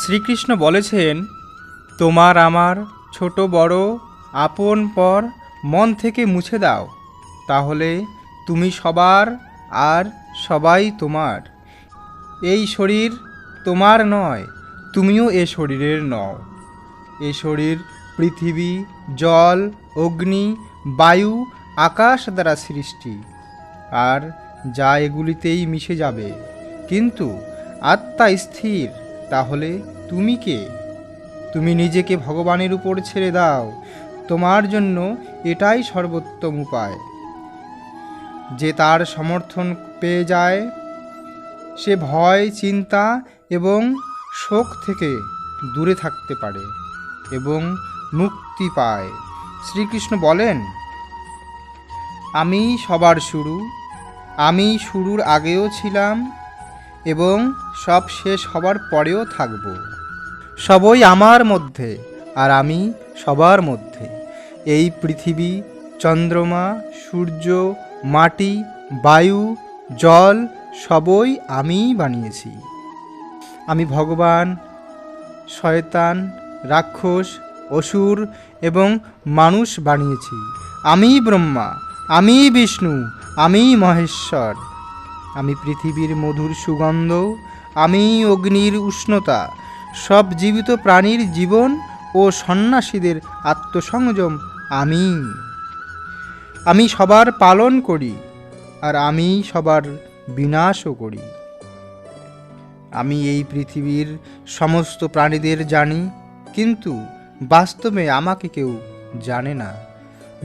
শ্রীকৃষ্ণ বলেছেন, তোমার আমার ছোট বড় আপন পর মন থেকে মুছে দাও, তাহলে তুমি সবার আর সবাই তোমার। এই শরীর তোমার নয়, তুমিও এ শরীরের নও। এ শরীর পৃথিবী, জল, অগ্নি, বায়ু, আকাশ দ্বারা সৃষ্টি। আর যা এগুলিতেই মিশে যাবে, কিন্তু আত্মা স্থির। তাহলে তুমি কে? তুমি নিজেকে ভগবানের উপর ছেড়ে দাও। তোমার জন্য এটাই সর্বোত্তম উপায়। যে তার সমর্থন পেয়ে যায়, সে ভয়, চিন্তা এবং শোক থেকে দূরে থাকতে পারে এবং মুক্তি পায়। শ্রীকৃষ্ণ বলেন, আমি সবার শুরু, আমি শুরুর আগেও ছিলাম এবং সব শেষ হবার পরেও থাকব। সবই আমার মধ্যে আর আমি সবার মধ্যে। এই পৃথিবী, চন্দ্রমা, সূর্য, মাটি, বায়ু, জল, সবই আমিই বানিয়েছি। আমি ভগবান, শয়তান, রাক্ষস, অসুর এবং মানুষ বানিয়েছি। আমি ব্রহ্মা আমি বিষ্ণু আমি মহেশ্বর। আমি পৃথিবীর মধুর সুগন্ধ, আমি অগ্নির উষ্ণতা, সব জীবিত প্রাণীর জীবন ও সন্ন্যাসীদের আত্মসংযম আমি। আমি সবার পালন করি আর আমি সবার বিনাশও করি। আমি এই পৃথিবীর সমস্ত প্রাণীদের জানি, কিন্তু বাস্তবে আমাকে কেউ জানে না।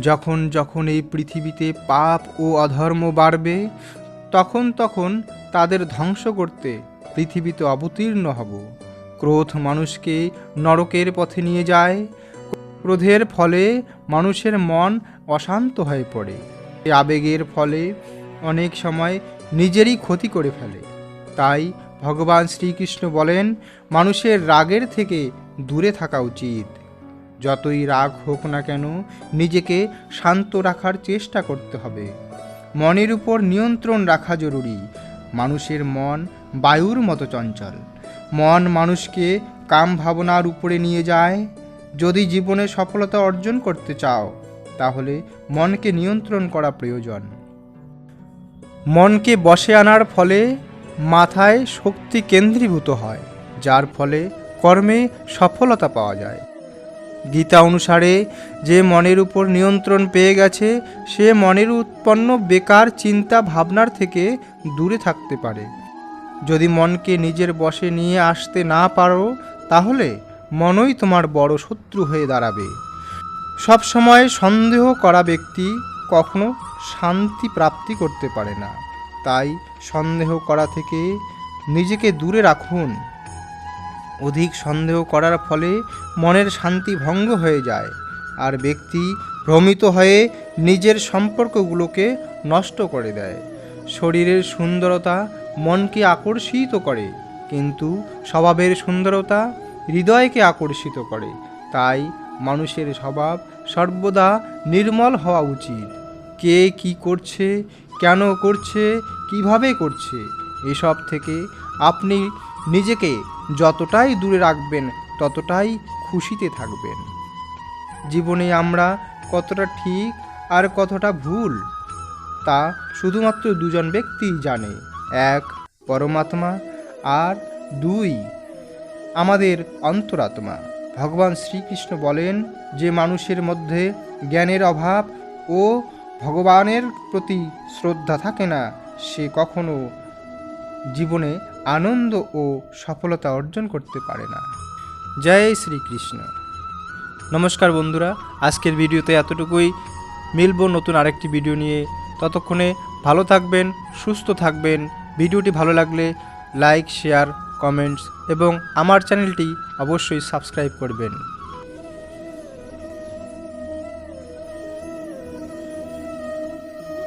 যখন যখন এই পৃথিবীতে পাপ ও অধর্ম বাড়বে তখন তখন তাদের ধ্বংস করতে পৃথিবীতে অবতীর্ণ হব। ক্রোধ মানুষকে নরকের পথে নিয়ে যায়। ক্রোধের ফলে মানুষের মন অশান্ত হয়ে পড়ে। আবেগের ফলে অনেক সময় নিজেরই ক্ষতি করে ফেলে। তাই ভগবান শ্রীকৃষ্ণ বলেন, মানুষের রাগের থেকে দূরে থাকা উচিত। যতই রাগ হোক না কেন, নিজেকে শান্ত রাখার চেষ্টা করতে হবে। মনের উপর নিয়ন্ত্রণ রাখা জরুরি। মানুষের মন বায়ুর মতো চঞ্চল। মন মানুষকে কাম ভাবনার উপরে নিয়ে যায়। যদি জীবনে সফলতা অর্জন করতে চাও, তাহলে মনকে নিয়ন্ত্রণ করা প্রয়োজন। মনকে বসে আনার ফলে মাথায় শক্তি কেন্দ্রীভূত হয়, যার ফলে কর্মে সফলতা পাওয়া যায়। গীতা অনুসারে, যে মনের উপর নিয়ন্ত্রণ পেয়ে গেছে, সে মনের উৎপন্ন বেকার চিন্তা ভাবনার থেকে দূরে থাকতে পারে। যদি মনকে নিজের বশে নিয়ে আসতে না পারো, তাহলে মনই তোমার বড় শত্রু হয়ে দাঁড়াবে। সবসময় সন্দেহ করা ব্যক্তি কখনো শান্তি প্রাপ্তি করতে পারে না। তাই সন্দেহ করা থেকে নিজেকে দূরে রাখুন। অধিক সন্দেহ করার ফলে মনের শান্তি ভঙ্গ হয়ে যায় আর ব্যক্তি ভ্রমিত হয়ে নিজের সম্পর্কগুলোকে নষ্ট করে দেয়। শরীরের সুন্দরতা মনকে আকর্ষিত করে, কিন্তু স্বভাবের সুন্দরতা হৃদয়কে আকর্ষিত করে। তাই মানুষের স্বভাব সর্বদা নির্মল হওয়া উচিত। কে কি করছে, কেন করছে, কীভাবে করছে, এসব থেকে আপনি নিজেকে যতটাই দূরে রাখবেন, ততটাই খুশিতে থাকবেন। জীবনে আমরা কতটা ঠিক আর কতটা ভুল, তা শুধুমাত্র দুজন ব্যক্তিই জানে, এক পরমাত্মা আর দুই আমাদের অন্তরাত্মা। ভগবান শ্রীকৃষ্ণ বলেন যে মানুষের মধ্যে জ্ঞানের অভাব ও ভগবানের প্রতি শ্রদ্ধা থাকে না, সে কখনো জীবনে আনন্দ ও সফলতা অর্জন করতে পারে না। জয় শ্রীকৃষ্ণ। নমস্কার বন্ধুরা, আজকের ভিডিওতে এতটুকুই। মিলব নতুন আরেকটি ভিডিও নিয়ে। ততক্ষণে ভালো থাকবেন, সুস্থ থাকবেন। ভিডিওটি ভালো লাগলে লাইক, শেয়ার, কমেন্টস এবং আমার চ্যানেলটি অবশ্যই সাবস্ক্রাইব করবেন।